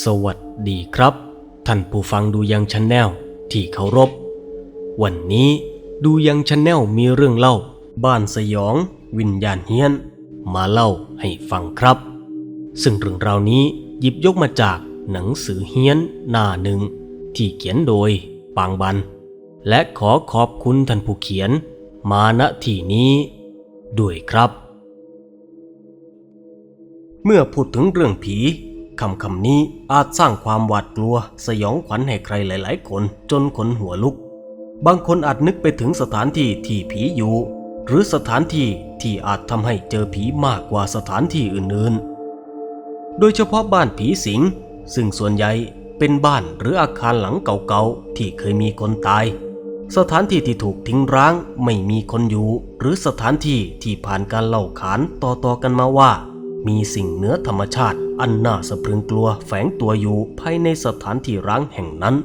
สวัสดีครับ ท่านผู้ฟังดูยังชันแนลที่เคารพ วันนี้ดูยังชันแนลมีเรื่องเล่า บ้านสยอง วิญญาณเฮียน มาเล่าให้ฟังครับ ซึ่งเรื่องราวนี้หยิบยกมาจากหนังสือเฮียนหน้าหนึ่ง ที่เขียนโดยปางบัน และขอขอบคุณท่านผู้เขียน มาณที่นี้ ด้วยครับ เมื่อพูดถึงเรื่องผี คำคำนี้อาจสร้างความหวาดกลัว สยองขวัญให้ใครหลาย ๆ คนจนขนหัวลุก บางคนอาจนึกไปถึงสถานที่ที่ผีอยู่ หรือสถานที่ที่อาจทำให้เจอผีมากกว่าสถานที่อื่น ๆ โดยเฉพาะบ้านผีสิง ซึ่งส่วนใหญ่เป็นบ้านหรืออาคารหลังเก่า ๆ ที่เคยมีคนตาย สถานที่ที่ถูกทิ้งร้างไม่มีคนอยู่ หรือสถานที่ที่ผ่านการเล่าขานต่อ ๆ กันมาว่า มีสิ่งเหนือธรรมชาติ อันน่าสะพรึงกลัวแฝงตัวอยู่ภายในสถานที่ร้างแห่งนั้น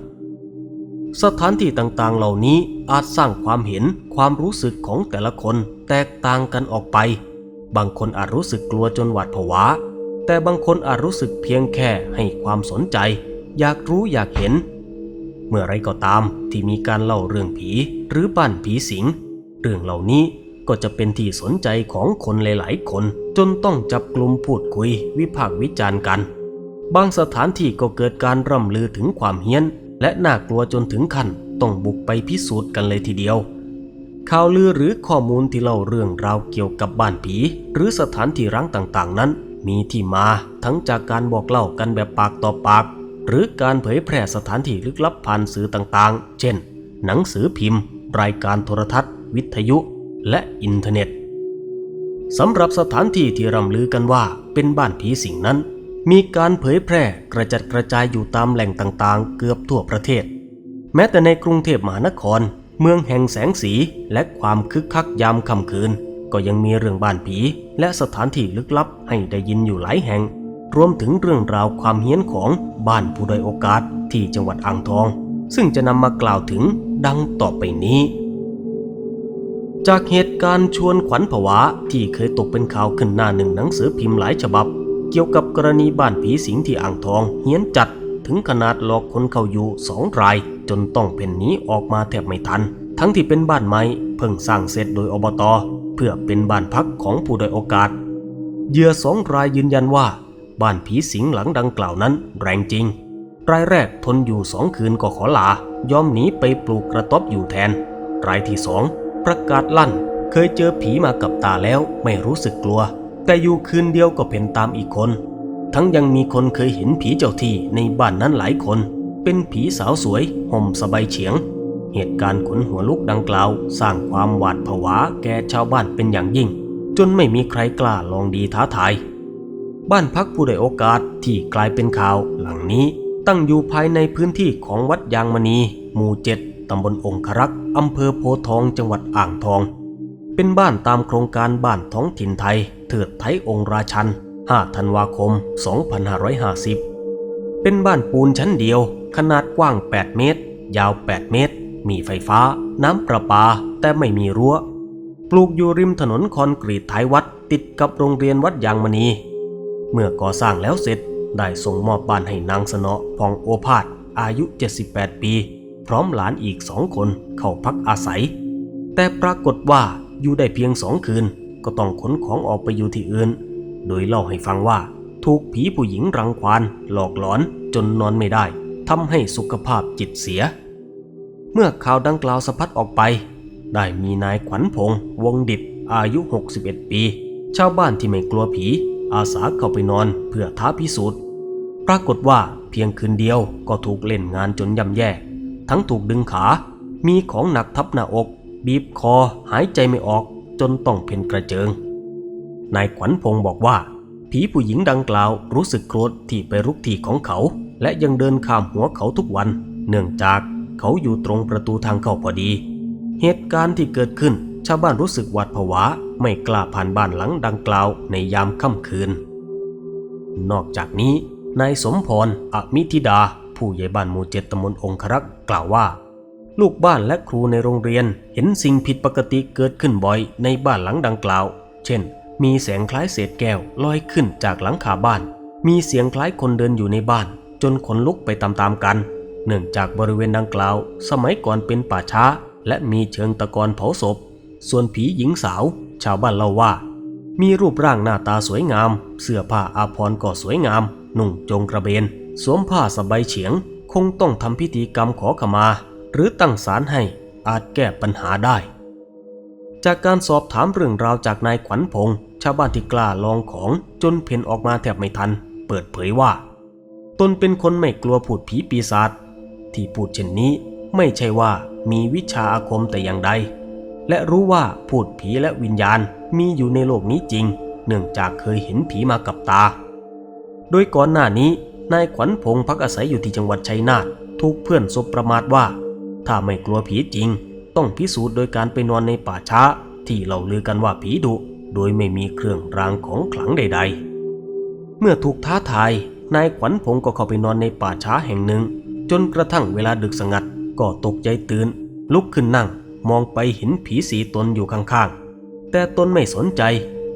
สถานที่ต่างๆเหล่านี้อาจสร้างความเห็นความรู้สึกของแต่ละคนแตกต่างกันออกไป บางคนอาจรู้สึกกลัวจนหวาดผวา แต่บางคนอาจรู้สึกเพียงแค่ให้ความสนใจ อยากรู้อยากเห็น เมื่อไรก็ตามที่มีการเล่าเรื่องผีหรือบ้านผีสิง เรื่องเหล่านี้ ก็จะเป็นที่สนใจของคนหลาย ๆ คน จนต้องจับกลุ่มพูดคุย วิพากษ์วิจารณ์กัน บางสถานที่ก็เกิดการร่ำลือถึงความเฮี้ยน และน่ากลัวจนถึงขั้นต้องบุกไปพิสูจน์กันเลยทีเดียวข่าวลือหรือข้อมูลที่เล่าเรื่องราวเกี่ยวกับบ้านผี หรือสถานที่ร้างต่างๆ นั้น มีที่มาทั้งจากการบอกเล่ากันแบบปากต่อปาก หรือการเผยแพร่สถานที่ลึกลับผ่านสื่อต่างๆ เช่น หนังสือพิมพ์ รายการโทรทัศน์ วิทยุ และอินเทอร์เน็ตสำหรับสถานที่ที่ร่ำลือกันว่าเป็นบ้านผีสิงนั้น มีการเผยแพร่กระจัดกระจายอยู่ตามแหล่งต่างๆ เกือบทั่วประเทศ แม้แต่ในกรุงเทพมหานคร เมืองแห่งแสงสีและความคึกคักยามค่ำคืน ก็ยังมีเรื่องบ้านผี และสถานที่ลึกลับให้ได้ยินอยู่หลายแห่ง รวมถึงเรื่องราวความเฮี้ยนของบ้านผู้ด้อยโอกาสที่จังหวัดอ่างทอง ซึ่งจะนำมากล่าวถึงดังต่อไปนี้ จากเหตุการณ์ชวนขวัญผวาที่เคยตกเป็นข่าวขึ้นหน้าหนึ่งหนังสือพิมพ์หลายฉบับ เกี่ยวกับกรณีบ้านผีสิงที่อ่างทองเฮี้ยนจัดถึงขนาดหลอกคนเข้าอยู่สองราย จนต้องเพ่นหนีออกมาแทบไม่ทัน ทั้งที่เป็นบ้านไม้เพิ่งสร้างเสร็จโดยอบต เพื่อเป็นบ้านพักของผู้ด้อยโอกาสเหยื่อสองรายยืนยันว่า บ้านผีสิงหลังดังกล่าวนั้นแรงจริง รายแรกทนอยู่สองคืนก็ขอลายอมหนีไปปลูกกระต๊อบอยู่แทน รายที่สอง ประกาศลั่น เคยเจอผีมากับตาแล้วไม่รู้สึกกลัว แต่อยู่คืนเดียวก็เป็นตามอีกคน ทั้งยังมีคนเคยเห็นผีเจ้าที่ในบ้านนั้นหลายคน เป็นผีสาวสวยห่มสบายเฉียง เหตุการณ์ขนหัวลุกดังกล่าว สร้างความหวาดผวาแก่ชาวบ้านเป็นอย่างยิ่ง จนไม่มีใครกล้าลองดีท้าทายบ้านพักผู้ได้โอกาสที่กลายเป็นข่าวหลังนี้ตั้งอยู่ภายในพื้นที่ของวัดยางมณี หมู่เจ็ดตำบลองครักษ์ อำเภอโพทองจังหวัดอ่างทอง เป็นบ้านตามโครงการบ้านท้องถิ่นไทย เถิดไทยองค์ราชัน 5 ธันวาคม 2550 เป็นบ้านปูนชั้นเดียว ขนาดกว้าง 8 เมตร ยาว 8 เมตร มีไฟฟ้า น้ำประปา แต่ไม่มีรั้ว ปลูกอยู่ริมถนนคอนกรีตท้ายวัดติดกับโรงเรียนวัดยางมณี เมื่อก่อสร้างแล้วเสร็จได้ส่งมอบบ้านให้นางสนอพองโอภาสอายุ 78 ปี พร้อมหลานอีกสองคนเข้าพักอาศัย แต่ปรากฏว่าอยู่ได้เพียงสองคืน ก็ต้องขนของออกไปอยู่ที่อื่น โดยเล่าให้ฟังว่า ถูกผีผู้หญิงรังควานหลอกหลอนจนนอนไม่ได้ทำให้สุขภาพจิตเสีย เมื่อข่าวดังกล่าวสะพัดออกไป ได้มีนายขวัญพงษ์วงดิตอายุ 61 ปี ชาวบ้านที่ไม่กลัวผี อาสาเข้าไปนอนเพื่อท้าพิสูจน์ ปรากฏว่าเพียงคืนเดียวก็ถูกเล่นงานจนย่ำแย่ ทั้งถูกดึงขา มีของหนักทับหน้าอก บีบคอหายใจไม่ออกจนต้องเพ่นกระเจิง นายขวัญพงษ์บอกว่า ผีผู้หญิงดังกล่าวรู้สึกโกรธที่ไปรุกที่ของเขา และยังเดินข้ามหัวเขาทุกวัน เนื่องจากเขาอยู่ตรงประตูทางเข้าพอดี เหตุการณ์ที่เกิดขึ้น ชาวบ้านรู้สึกหวาดผวา ไม่กล้าผ่านบ้านหลังดังกล่าวในยามค่ำคืน นอกจากนี้นายสมพรอมิธิดา ผู้ใหญ่บ้านหมู่เจ็ดตำบลองครักษ์ กล่าวว่า ลูกบ้านและครูในโรงเรียนเห็นสิ่งผิดปกติเกิดขึ้นบ่อยในบ้านหลังดังกล่าว เช่น มีแสงคล้ายเศษแก้วลอยขึ้นจากหลังคาบ้าน มีเสียงคล้ายคนเดินอยู่ในบ้าน จนขนลุกไปตามๆกัน เนื่องจากบริเวณดังกล่าว สมัยก่อนเป็นป่าช้า และมีเชิงตะกอนเผาศพ ส่วนผีหญิงสาว ชาวบ้านเล่าว่า มีรูปร่างหน้าตาสวยงาม เสื้อผ้าอาภรณ์ก็สวยงาม นุ่งจงกระเบน สวมผ้าสบายเฉียง งต้องทำพิธีกรรมขอขมา หรือตั้งศาลให้อาจแก้ปัญหาได้ จากการสอบถามเรื่องราวจากนายขวัญพงษ์ชาวบ้านที่กล้าลองของจนเพ่นออกมาแทบไม่ทัน เปิดเผยว่า ตนเป็นคนไม่กลัวผูดผีปีศาจที่พูดเช่นนี้ไม่ใช่ว่ามีวิชาอาคมแต่อย่างใด และรู้ว่าพูดผีและวิญญาณมีอยู่ในโลกนี้จริง เนื่องจากเคยเห็นผีมากับตา โดยก่อนหน้านี้ นายขวัญพงษ์พักอาศัยอยู่ที่จังหวัดชัยนาทถูกเพื่อนสบประมาทว่า ถ้าไม่กลัวผีจริง ต้องพิสูจน์โดยการไปนอนในป่าช้า ที่เราลือกันว่าผีดุ โดยไม่มีเครื่องรางของขลังใด ๆ เมื่อถูกท้าทายนายขวัญพงษ์ก็เข้าไปนอนในป่าช้าแห่งหนึ่ง จนกระทั่งเวลาดึกสงัดก็ตกใจตื่น ลุกขึ้นนั่ง มองไปเห็นผีสีตนอยู่ข้างๆ แต่ตนไม่สนใจ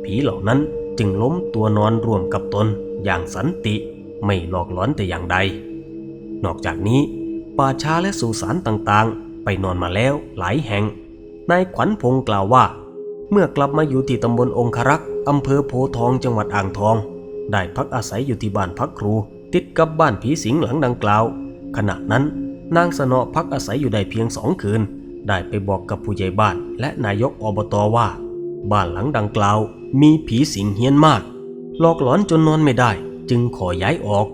ผีเหล่านั้นจึงล้มตัวนอนร่วมกับตนอย่างสันติ ไม่หลอกหลอนแต่อย่างใด นอกจากนี้ ป่าช้าและสุสานต่างๆ ไปนอนมาแล้วหลายแห่ง นายขวัญพงศ์กล่าวว่า เมื่อกลับมาอยู่ที่ตำบลองครักษ์อำเภอโพทองจังหวัดอ่างทอง ได้พักอาศัยอยู่ที่บ้านพักครู ติดกับบ้านผีสิงหลังดังกล่าว ขณะนั้นนางสนอพักอาศัยอยู่ได้เพียงสองคืน ได้ไปบอกกับผู้ใหญ่บ้านและนายกอบตว่า บ้านหลังดังกล่าว มีผีสิงเฮี้ยนมาก หลอกหลอนจนนอนไม่ได้ จึงขอย้ายออก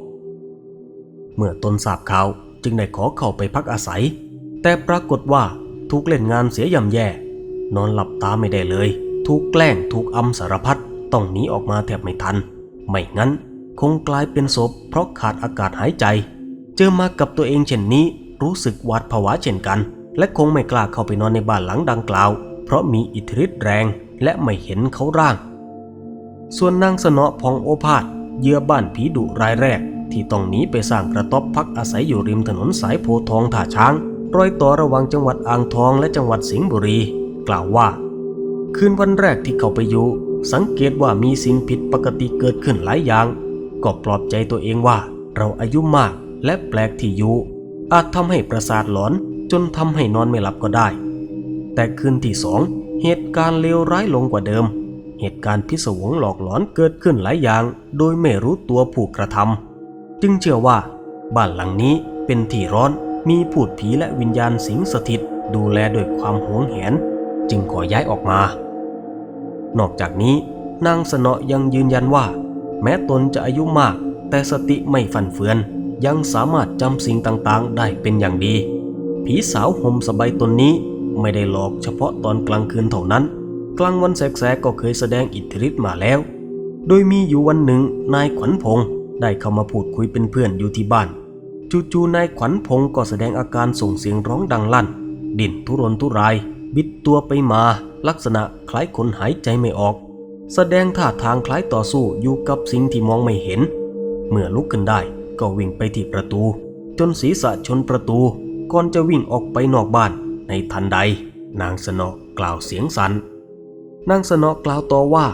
เมื่อตนทราบข่าวจึงได้ขอเข้าไปพักอาศัย แต่ปรากฏว่าถูกเล่นงานเสียย่ำแย่ นอนหลับตาไม่ได้เลย ถูกแกล้งถูกอำสารพัดต้องหนีออกมาแทบไม่ทัน ไม่งั้นคงกลายเป็นศพเพราะขาดอากาศหายใจ เจอมากับตัวเองเช่นนี้รู้สึกหวาดผวาเช่นกัน และคงไม่กล้าเข้าไปนอนในบ้านหลังดังกล่าว เพราะมีอิทธิฤทธิ์แรงและไม่เห็นเขาร่าง ส่วนนางสนอพองโอภาส เหยื่อบ้านผีดุรายแรก ที่ต้องหนีไปสร้างกระต๊อบพักอาศัยอยู่ริมถนนสายโพทองท่าช้าง รอยต่อระหว่างจังหวัดอ่างทองและจังหวัดสิงห์บุรี กล่าวว่า คืนวันแรกที่เข้าไปอยู่ สังเกตว่ามีสิ่งผิดปกติเกิดขึ้นหลายอย่าง ก็ปลอบใจตัวเองว่า เราอายุมากและแปลกที่อยู่อาจทำให้ประสาทหลอนจนทำให้นอนไม่หลับก็ได้ แต่คืนที่สองเหตุการณ์เลวร้ายลงกว่าเดิม เหตุการณ์พิศวงหลอกหลอนเกิดขึ้นหลายอย่าง โดยไม่รู้ตัวผู้กระทำจึงเชื่อว่า บ้านหลังนี้เป็นที่ร้อนมีพูดผีและวิญญาณสิงสถิต ดูแลด้วยความหวงแหน จึงขอย้ายออกมา นอกจากนี้นางสนอยังยืนยันว่า แม้ตนจะอายุมาก แต่สติไม่ฟันเฟือน ยังสามารถจำสิ่งต่างๆ ได้เป็นอย่างดี ผีสาวห่มสบายตนนี้ไม่ได้หลอกเฉพาะตอนกลางคืนเท่านั้น กลางวันแสกๆก็เคยแสดงอิทธิฤทธิ์มาแล้ว โดยมีอยู่วันหนึ่งนายขวัญพงศ์ได้เข้ามาพูดคุยเป็นเพื่อนอยู่ที่บ้าน จู่ๆนายขวัญพงศ์ก็แสดงอาการส่งเสียงร้องดังลั่น ดิ้นทุรนทุราย บิดตัวไปมา ลักษณะคล้ายคนหายใจไม่ออก แสดงท่าทางคล้ายต่อสู้อยู่กับสิ่งที่มองไม่เห็น เมื่อลุกขึ้นได้ก็วิ่งไปที่ประตู จนศีรษะชนประตู ก่อนจะวิ่งออกไปนอกบ้านในทันใด นางสนอกล่าวเสียงสัน่น นางสนอกล่าวต่อว่า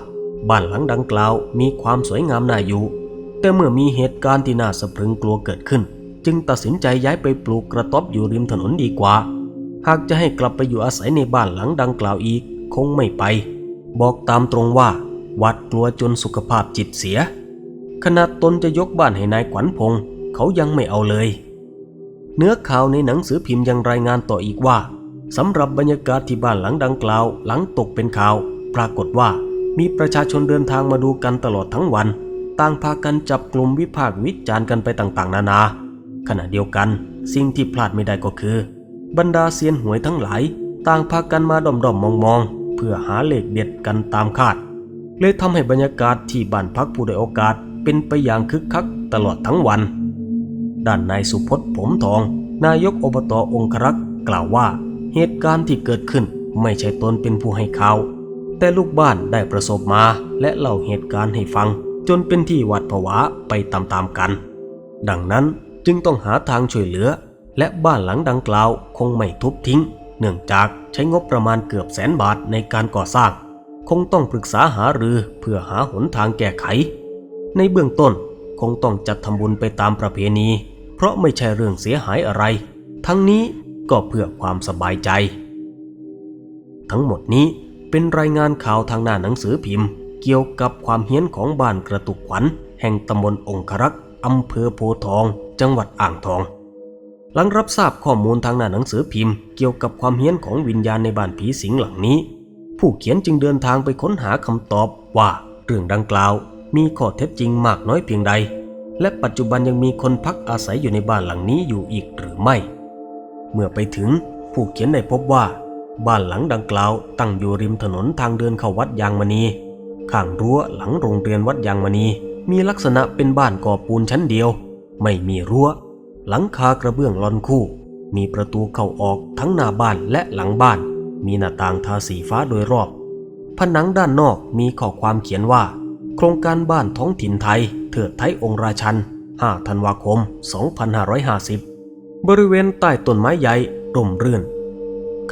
บ้านหลังดังกล่าวมีความสวยงามน่าอยู่ แต่เมื่อมีเหตุการณ์ที่น่าสะพรึงกลัวเกิดขึ้น จึงตัดสินใจย้ายไปปลูกกระต๊อบอยู่ริมถนนดีกว่า หากจะให้กลับไปอยู่อาศัยในบ้านหลังดังกล่าวอีก คงไม่ไป บอกตามตรงว่าหวัดกลัวจนสุขภาพจิตเสีย ขณะตนจะยกบ้านให้นายขวัญพงศ์เขายังไม่เอาเลย เนื้อข่าวในหนังสือพิมพ์ยังรายงานต่ออีกว่าสำหรับบรรยากาศที่บ้านหลังดังกล่าว หลังตกเป็นข่าว ปรากฏว่ามีประชาชนเดินทางมาดูกันตลอดทั้งวัน ต่างพากันจับกลุ่มวิพากษ์วิจารณ์กันไปต่างๆ นานา ขณะเดียวกัน สิ่งที่พลาดไม่ได้ก็คือ บรรดาเซียนหวยทั้งหลาย ต่างพากันมาดอมๆมองๆ เพื่อหาเลขเด็ดกันตามคาด เลยทำให้บรรยากาศที่บ้านพักผู้ได้โอกาสเป็นไปอย่างคึกคักตลอดทั้งวัน ด้านนายสุพจน์ผมทอง นายกอบตองครักษ์กล่าวว่า เหตุการณ์ที่เกิดขึ้นไม่ใช่ตนเป็นผู้ให้ข่าว แต่ลูกบ้านได้ประสบมาและเล่าเหตุการณ์ให้ฟัง จนเป็นที่หวาดผวาไปตามๆกัน ดังนั้นจึงต้องหาทางช่วยเหลือ และบ้านหลังดังกล่าวคงไม่ทุบทิ้ง เนื่องจากใช้งบประมาณเกือบแสนบาทในการก่อสร้าง คงต้องปรึกษาหารือเพื่อหาหนทางแก้ไข ในเบื้องต้นคคงต้องจัดทำบุญไปตามประเพณี เพราะไม่ใช่เรื่องเสียหายอะไร ทั้งนี้ก็เพื่อความสบายใจ ทั้งหมดนี้ เป็นรายงานข่าวทางหน้าหนังสือพิมพ์ เกี่ยวกับความเฮี้ยนของบ้านกระตุกขวัญ แห่งตำบลองครักษ์อำเภอโพทอง จังหวัดอ่างทอง หลังรับทราบข้อมูลทางหน้าหนังสือพิมพ์ เกี่ยวกับความเฮี้ยนของวิญญาณในบ้านผีสิงหลังนี้ ผู้เขียนจึงเดินทางไปค้นหาคำตอบว่าเรื่องดังกล่าวมีข้อเท็จจริงมากน้อยเพียงใด และปัจจุบันยังมีคนพักอาศัยอยู่ในบ้านหลังนี้อยู่อีกหรือไม่ เมื่อไปถึงผู้เขียนได้พบว่า บ้านหลังดังกล่าวตั้งอยู่ริมถนนทางเดินเข้าวัดยางมณี ข้างรั้วหลังโรงเรียนวัดยางมณี มีลักษณะเป็นบ้านก่อปูนชั้นเดียว ไม่มีรั้ว หลังคากระเบื้องลอนคู่ มีประตูเข้าออกทั้งหน้าบ้านและหลังบ้าน มีหน้าต่างทาสีฟ้าโดยรอบ ผนังด้านนอกมีข้อความเขียนว่า โครงการบ้านท้องถิ่นไทย เถิดไทยองค์ราชัน 5 ธันวาคม 2550 บริเวณใต้ต้นไม้ใหญ่ร่มรื่น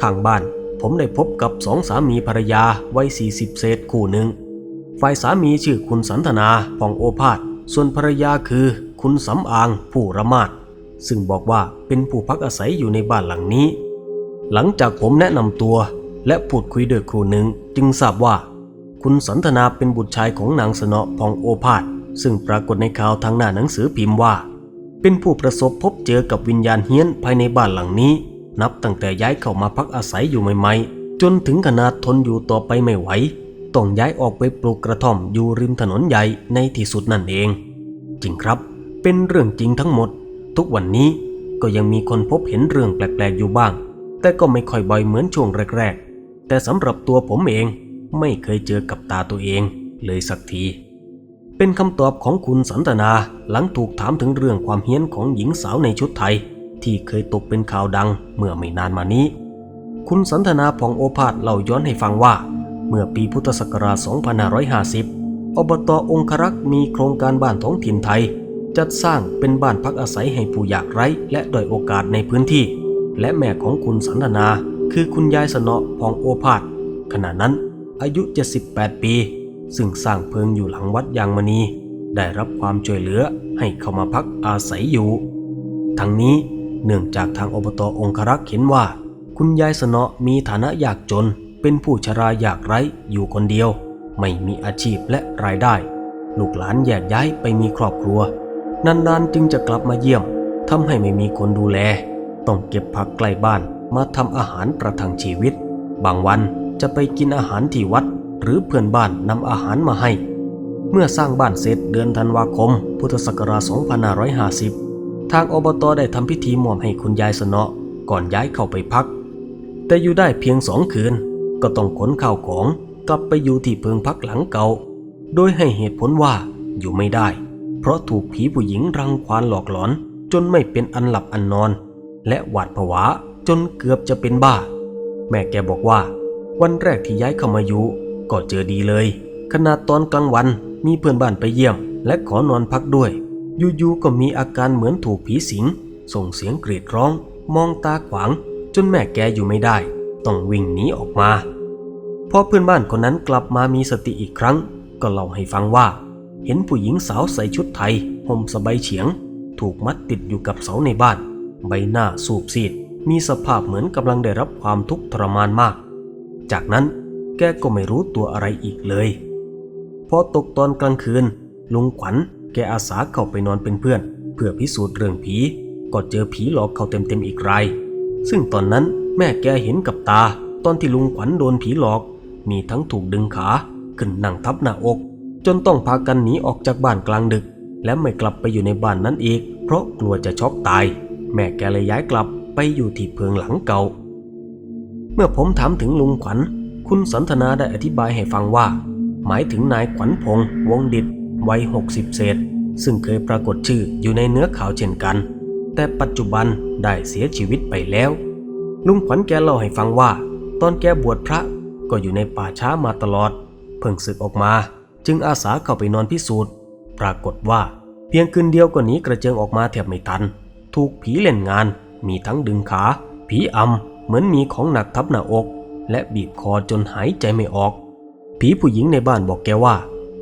ข้างบ้าน ผมได้พบกับสองสามีภรรยาวัย 40 เศษคู่หนึ่ง ฝ่ายสามีชื่อคุณสันทนาพองโอภาส ส่วนภรรยาคือคุณสำอางผู้ระมาดซึ่งบอกว่าเป็นผู้พักอาศัยอยู่ในบ้านหลังนี้ หลังจากผมแนะนำตัวและพูดคุยด้วยครูหนึ่งจึงทราบว่า คุณสันทนาเป็นบุตรชายของนางสนอพองโอภาส ซึ่งปรากฏในข่าวทางหน้าหนังสือพิมพ์ว่า เป็นผู้ประสบพบเจอกับวิญญาณเฮี้ยนภายในบ้านหลังนี้ นับตั้งแต่ย้ายเข้ามาพักอาศัยอยู่ใหม่ๆ จนถึงขนาดทนอยู่ต่อไปไม่ไหว ต้องย้ายออกไปปลูกกระท่อมอยู่ริมถนนใหญ่ในที่สุดนั่นเอง จริงครับ เป็นเรื่องจริงทั้งหมด ทุกวันนี้ก็ยังมีคนพบเห็นเรื่องแปลกๆอยู่บ้าง แต่ก็ไม่ค่อยบ่อยเหมือนช่วงแรกๆ แต่สำหรับตัวผมเองไม่เคยเจอกับตาตัวเองเลยสักที เป็นคำตอบของคุณสันตนาหลังถูกถามถึงเรื่องความเฮี้ยนของหญิงสาวในชุดไทย ที่เคยตกเป็นข่าวดังเมื่อไม่นานมานี้ คุณสันทนาพองโอภาสเล่าย้อนให้ฟังว่า เมื่อปีพุทธศักราช 2550 อบตองครักษ์มีโครงการบ้านท้องถิ่นไทย จัดสร้างเป็นบ้านพักอาศัยให้ผู้ยากไร้และด้อยโอกาสในพื้นที่ และแม่ของคุณสันทนา คือคุณยายสนอพองโอภาสขณะนั้นอายุ 78 ปี ซึ่งสร้างเพิงอยู่หลังวัดยางมณีได้รับความช่วยเหลือให้เข้ามาพักอาศัยอยู่ ทั้งนี้ เนื่องจากทางอบตองครักษ์เห็นว่า คุณยายสนอมีฐานะยากจน เป็นผู้ชราอยากไร้อยู่คนเดียว ไม่มีอาชีพและรายได้ ลูกหลานแยกย้ายไปมีครอบครัว นานๆจึงจะกลับมาเยี่ยมทำให้ไม่มีคนดูแล ต้องเก็บผักใกล้บ้านมาทำอาหารประทังชีวิต บางวันจะไปกินอาหารที่วัด หรือเพื่อนบ้านนำอาหารมาให้ เมื่อสร้างบ้านเสร็จเดือนธันวาคม พุทธศักราช 2550 ทางอบตได้ทำพิธีมอบให้คุณยายสนอก่อนย้ายเข้าไปพัก แต่อยู่ได้เพียงสองคืน ก็ต้องขนข้าวของกลับไปอยู่ที่เพิงพักหลังเก่า โดยให้เหตุผลว่าอยู่ไม่ได้ เพราะถูกผีผู้หญิงรังควานหลอกหลอน จนไม่เป็นอันหลับอันนอน และหวาดผวาจนเกือบจะเป็นบ้า แม่แกบอกว่า วันแรกที่ย้ายเข้ามาอยู่ก็เจอดีเลย ขนาดตอนกลางวันมีเพื่อนบ้านไปเยี่ยม และขอนอนพักด้วย อยู่ๆก็มีอาการเหมือนถูกผีสิง ส่งเสียงกรีดร้อง มองตาขวาง จนแม่แกอยู่ไม่ได้ ต้องวิ่งหนีออกมาพอเพื่อนบ้านคนนั้นกลับมามีสติอีกครั้ง ก็เล่าให้ฟังว่า เห็นผู้หญิงสาวใส่ชุดไทยห่มสบายเฉียง ถูกมัดติดอยู่กับเสาในบ้าน ใบหน้าสูบซีด มีสภาพเหมือนกำลังได้รับความทุกข์ทรมานมาก จากนั้นแกก็ไม่รู้ตัวอะไรอีกเลยพอตกตอนกลางคืนลุงขวัญ แกอาสาเข้าไปนอนเป็นเพื่อน เพื่อพิสูจน์เรื่องผี ก็เจอผีหลอกเขาเต็มๆอีกรายซึ่งตอนนั้นแม่แกเห็นกับตา ตอนที่ลุงขวัญโดนผีหลอก มีทั้งถูกดึงขาขึ้นนั่งทับหน้าอก จนต้องพากันหนีออกจากบ้านกลางดึก และไม่กลับไปอยู่ในบ้านนั้นอีก เพราะกลัวจะช็อกตาย แม่แกเลยย้ายกลับไปอยู่ที่เพิงหลังเก่า เมื่อผมถามถึงลุงขวัญ คุณสันทนาได้อธิบายให้ฟังว่า หมายถึงนายขวัญพงษ์วงดิต วัย 60 เศษ ซึ่งเคยปรากฏชื่ออยู่ในเนื้อข่าวเช่นกัน แต่ปัจจุบันได้เสียชีวิตไปแล้ว ลุงขวัญแกเล่าให้ฟังว่า ตอนแกบวชพระก็อยู่ในป่าช้ามาตลอด เพิ่งศึกออกมา จึงอาสาเข้าไปนอนพิสูจน์ ปรากฏว่า เพียงคืนเดียวก็หนีกระเจิงออกมาแทบไม่ทัน ถูกผีเล่นงาน มีทั้งดึงขา ผีอำเหมือนมีของหนักทับหน้าอก และบีบคอจนหายใจไม่ออก ผีผู้หญิงในบ้านบอกแกว่า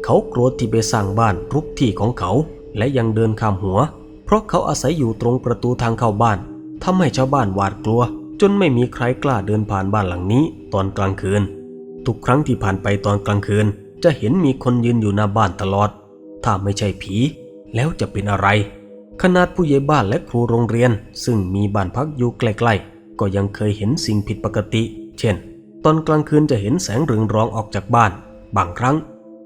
เขาโกรธที่ไปสร้างบ้านรุกที่ของเขา และยังเดินข้ามหัว เพราะเขาอาศัยอยู่ตรงประตูทางเข้าบ้านทำให้ชาวบ้านหวาดกลัว จนไม่มีใครกล้าเดินผ่านบ้านหลังนี้ ตอนกลางคืน ทุกครั้งที่ผ่านไปตอนกลางคืน จะเห็นมีคนยืนอยู่หน้าบ้านตลอด ถ้าไม่ใช่ผี แล้วจะเป็นอะไร ขนาดผู้ใหญ่บ้านและครูโรงเรียน ซึ่งมีบ้านพักอยู่ใกล้ๆก็ยังเคยเห็นสิ่งผิดปกติ เช่น ตอนกลางคืนจะเห็นแสงเรืองรองออกจากบ้าน บางครั้ง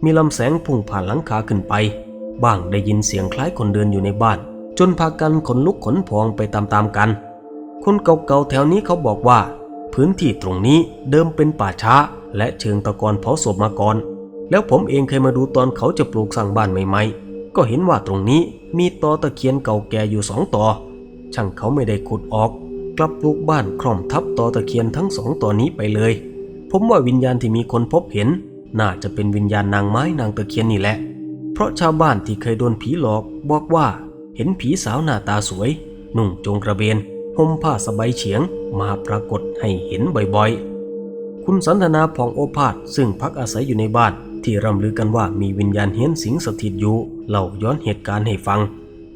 มีลำแสงพุ่งผ่านหลังคาขึ้นไป บ้างได้ยินเสียงคล้ายคนเดินอยู่ในบ้าน จนพากันขนลุกขนพองไปตามๆกัน คนเก่าๆแถวนี้เขาบอกว่า พื้นที่ตรงนี้เดิมเป็นป่าช้า และเชิงตะกอนเผาศพมาก่อน แล้วผมเองเคยมาดูตอนเขาจะปลูกสร้างบ้านใหม่ๆ ก็เห็นว่าตรงนี้มีตอตะเคียนเก่าแก่อยู่สองตอช่างเขาไม่ได้ขุดออก กลับปลูกบ้านคล่อมทับตอตะเคียนทั้งสองตอนี้ไปเลย ผมว่าวิญญาณที่มีคนพบเห็น น่าจะเป็นวิญญาณนางไม้นางตะเคียนนี่แหละ เพราะชาวบ้านที่เคยโดนผีหลอกบอกว่าเห็นผีสาวหน้าตาสวย นุ่งจงกระเบนห่มผ้าสบายเฉียงมาปรากฏให้เห็นบ่อยๆ คุณสันทนาผ่องโอภาสซึ่งพักอาศัยอยู่ในบ้าน ที่ร่ำลือกันว่ามีวิญญาณเฮี้ยนสิงสถิตอยู่เล่าย้อนเหตุการณ์ให้ฟัง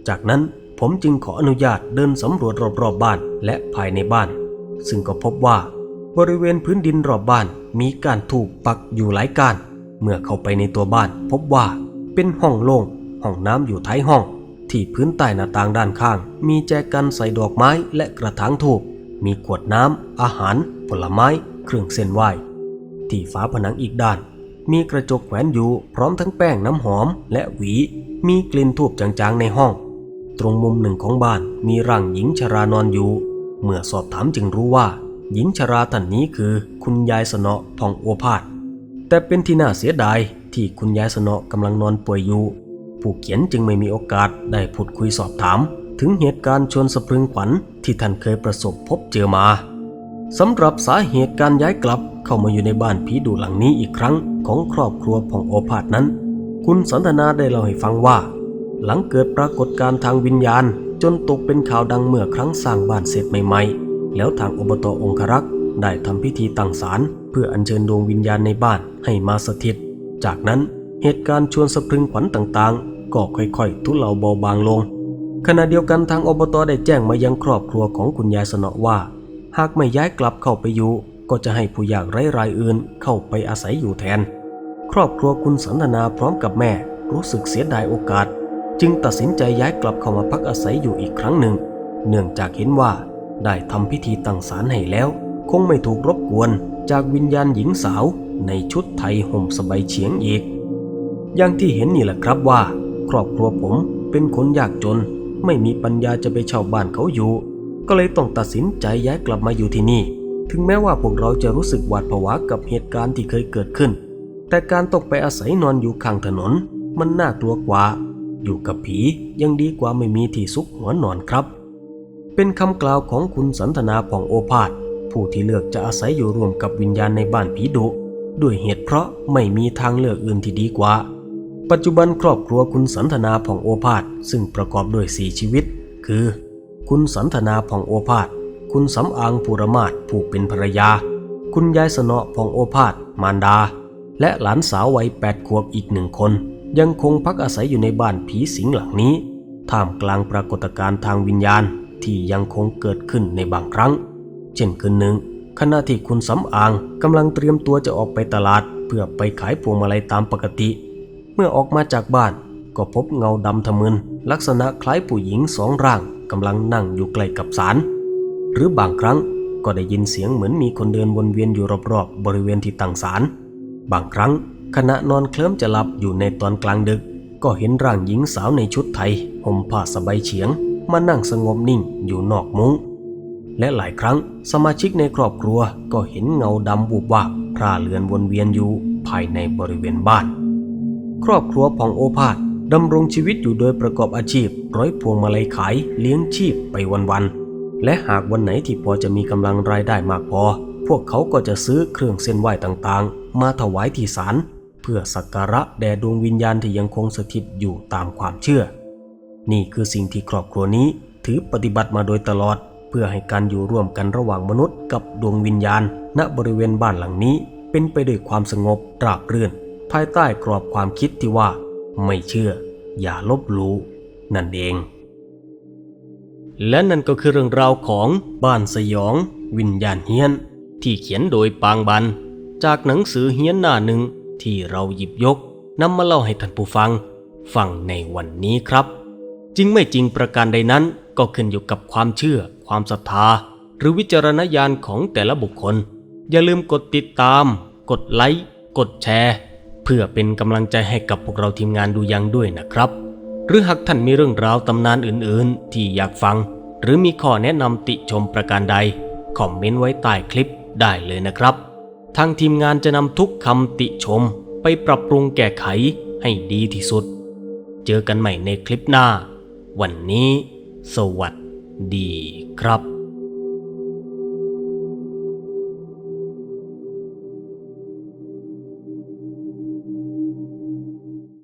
จากนั้นผมจึงขออนุญาตเดินสำรวจรอบๆบบ้านและภายในบ้าน ซึ่งก็พบว่าบริเวณพื้นดินรอบบ้าน มีการถูกปักอยู่หลายการ เมื่อเข้าไปในตัวบ้านพบว่าเป็นห้องโล่งห้องน้ำอยู่ท้ายห้อง ที่พื้นใต้หน้าต่างด้านข้าง มีแจกันใส่ดอกไม้และกระถางถูก มีขวดน้ำ อาหาร ผลไม้ เครื่องเส้นไหว้ ที่ฝาผนังอีกด้าน มีกระจกแขวนอยู่พร้อมทั้งแป้งน้ำหอมและหวี มีกลิ่นทูบจางๆในห้อง ตรงมุมหนึ่งของบ้านมีร่างหญิงชรานอนอยู่ เมื่อสอบถามจึงรู้ว่า หญิงชราท่านนี้คือคุณยายสนอผ่องโอภาสแต่เป็นที่น่าเสียดายที่คุณยายสนอกำลังนอนป่วยอยู่ ผู้เขียนจึงไม่มีโอกาสได้พูดคุยสอบถาม ถึงเหตุการณ์ชวนสะพรึงขวัญที่ท่านเคยประสบพบเจอมาสำหรับสาเหตุการย้ายกลับเข้ามาอยู่ในบ้านผีดุหลังนี้อีกครั้งของครอบครัวผ่องโอภาสนั้น คุณสันทนาได้เล่าให้ฟังว่า หลังเกิดปรากฏการณ์ทางวิญญาณจนตกเป็นข่าวดังเมื่อครั้งสร้างบ้านเสร็จใหม่ๆ แล้วทางอบตองครักษ์ได้ทำพิธีตั้งศาลเพื่ออัญเชิญดวงวิญญาณในบ้านให้มาสถิต จากนั้นเหตุการณ์ชวนสะพรึงขวัญต่างๆ ก็ค่อยๆ ทุเลาเบาบางลง ขณะเดียวกันทางอบตได้แจ้งมายังครอบครัวของคุณยายสนอว่า หากไม่ย้ายกลับเข้าไปอยู่ ก็จะให้ผู้ยากไร้รายอื่นเข้าไปอาศัยอยู่แทน ครอบครัวคุณสันทนาพร้อมกับแม่รู้สึกเสียดายโอกาส จึงตัดสินใจย้ายกลับเข้ามาพักอาศัยอยู่อีกครั้งหนึ่ง เนื่องจากเห็นว่า ได้ทำพิธีตั้งศาลให้แล้ว คงไม่ถูกรบกวนจากวิญญาณหญิงสาวในชุดไทยห่มสบายเฉียงอีก อย่างที่เห็นนี่แหละครับว่า ครอบครัวผมเป็นคนยากจน ไม่มีปัญญาจะไปเช่าบ้านเขาอยู่ ก็เลยต้องตัดสินใจย้ายกลับมาอยู่ที่นี่ ถึงแม้ว่าพวกเราจะรู้สึกหวาดผวากับเหตุการณ์ที่เคยเกิดขึ้น แต่การตกไปอาศัยนอนอยู่ข้างถนน มันน่ากลัวกว่า อยู่กับผียังดีกว่าไม่มีที่ซุกหัวนอนครับ เป็นคำกล่าวของคุณสันทนาผ่องโอภาสผู้ที่เลือกจะอาศัยอยู่ร่วมกับวิญญาณในบ้านผีดุด้วยเหตุเพราะไม่มีทางเลือกอื่นที่ดีกว่า ปัจจุบันครอบครัวคุณสันทนาผ่องโอภาสซึ่งประกอบด้วยสี่ชีวิต คือ คุณสันทนาผ่องโอภาสคุณสำอางภูรมาศผู้เป็นภรรยา คุณยายสนอผ่องโอภาสมารดา และหลานสาววัยแปดขวบอีกหนึ่งคน ยังคงพักอาศัยอยู่ในบ้านผีสิงหลังนี้ท่ามกลางปรากฏการณ์ทางวิญญาณ ที่ยังคงเกิดขึ้นในบางครั้ง เช่นคืนหนึ่ง ขณะที่คุณสำอางกำลังเตรียมตัวจะออกไปตลาด เพื่อไปขายพวงมาลัยตามปกติ เมื่อออกมาจากบ้านก็พบเงาดำทะมึนลักษณะคล้ายผู้หญิงสองร่างกำลังนั่งอยู่ใกล้กับศาลหรือบางครั้งก็ได้ยินเสียงเหมือนมีคนเดินวนเวียนอยู่รอบๆบริเวณที่ตั้งศาลบางครั้งขณะนอนเคลิ้มจะหลับอยู่ในตอนกลางดึก ก็เห็นร่างหญิงสาวในชุดไทยห่มผ้าสบายเฉียง มานั่งสงบนิ่งอยู่นอกมุง้ง และหลายครั้งสมาชิกในครอบครัวก็เห็นเงาดำบูบวาบพร่าเลือนวนเวียนอยู่ภายในบริเวณบ้าน ครอบครัวผ่องโอภาสดำรงชีวิตอยู่โดยประกอบอาชีพ ร้อยพวงมาลัยขายเลี้ยงชีพไปวันๆและหากวันไหนที่พอจะมีกำลังรายได้มากพอ พวกเขาก็จะซื้อเครื่องเส้นไหว้ต่างๆ มาถวายที่ศาลเพื่อสักการะแด่ดวงวิญญาณที่ยังคงสถิตอยู่ตามความเชื่อ นี่คือสิ่งที่ครอบครัวนี้ถือปฏิบัติมาโดยตลอด เพื่อให้การอยู่ร่วมกันระหว่างมนุษย์กับดวงวิญญาณ ณบริเวณบ้านหลังนี้ เป็นไปด้วยความสงบราบรื่น ภายใต้กรอบความคิดที่ว่า ไม่เชื่อ อย่าลบหลู่นั่นเอง และนั่นก็คือเรื่องราวของบ้านสยอง วิญญาณเฮียน ที่เขียนโดยปางบัน จากหนังสือเฮียนหน้าหนึ่งที่เราหยิบยกนำมาเล่าให้ท่านผู้ฟังฟังในวันนี้ครับ จริงไม่จริงประการใดนั้นก็ขึ้นอยู่กับความเชื่อ ความศรัทธา หรือวิจารณญาณของแต่ละบุคคล อย่าลืมกดติดตาม กดไลค์กดแชร์ เพื่อเป็นกำลังใจให้กับพวกเราทีมงานดูยังด้วยนะครับ หรือหากท่านมีเรื่องราวตำนานอื่นๆ ที่อยากฟัง หรือมีข้อแนะนำติชมประการใดคอมเมนต์ไว้ใต้คลิปได้เลยนะครับ ทางทีมงานจะนำทุกคำติชมไปปรับปรุงแก้ไขให้ดีที่สุด เจอกันใหม่ในคลิปหน้า วันนี้ สวัสดีครับ